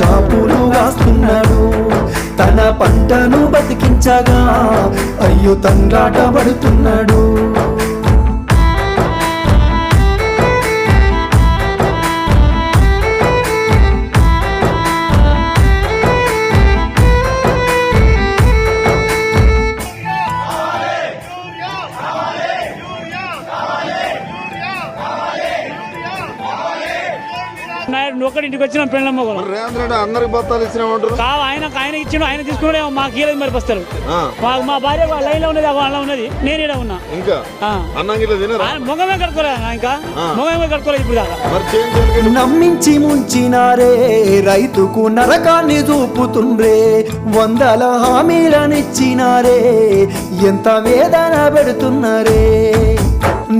కాపులు పూలు కాస్తున్నాడు తన పంటను బతికించగా అయ్యో తండ్రాట పడుతున్నాడు. ఒక్కడి ఇంటికి వచ్చిన పెళ్ళమ్మ కూడా. రేవంత్ రెడ్డి అందరికి బత్తాలు ఇచ్చినామంటారు? కావు ఆయన ఆయన ఇచ్చిండు ఆయన తీసుకున్నాడే మాకు ఇయ్యలేదు మరి మాకు మా భార్య లైన్లో ఉన్నది వాళ్ళ ఉన్నది నేను ఈడ ఉన్నా. ఇంకా? కట్టుకోలేదు అన్న ఇంకా. ముఖమే కట్టుకోలేదు ఇప్పుడు దాకా. నమ్మించి ముంచినారే రైతుకు నరకాన్ని చూపుతుండ్రే వందల హామీలనిచ్చినారే ఎంత వేదన పెడుతున్నారే.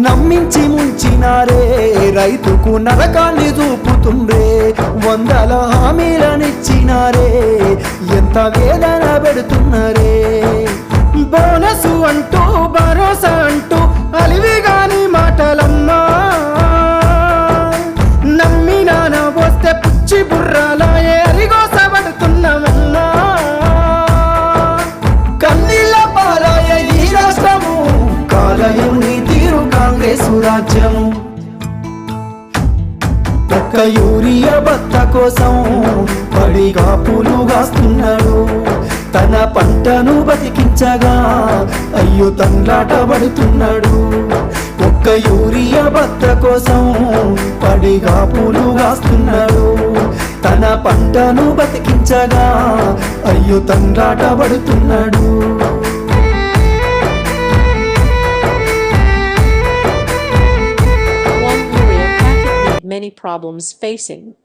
నమ్మించి ముంచినారే రైతుకు నరకాన్ని దూపుతుండే వందల హామీలనిచ్చినారే. ఎంత వేదన పెడుతున్నారే? బోనసు అంటూ ఒక్క యూరియా బత్త కోసం పడిగా పూలు కాస్తున్నాడు తన పంటను బతికించగా అయ్యో తండ్రాట పడుతున్నాడు. ఒక్క యూరియా బత్త కోసం పడిగా పూలు కాస్తున్నాడు తన పంటను బతికించగా అయ్యో తండ్రాట పడుతున్నాడు. problems facing.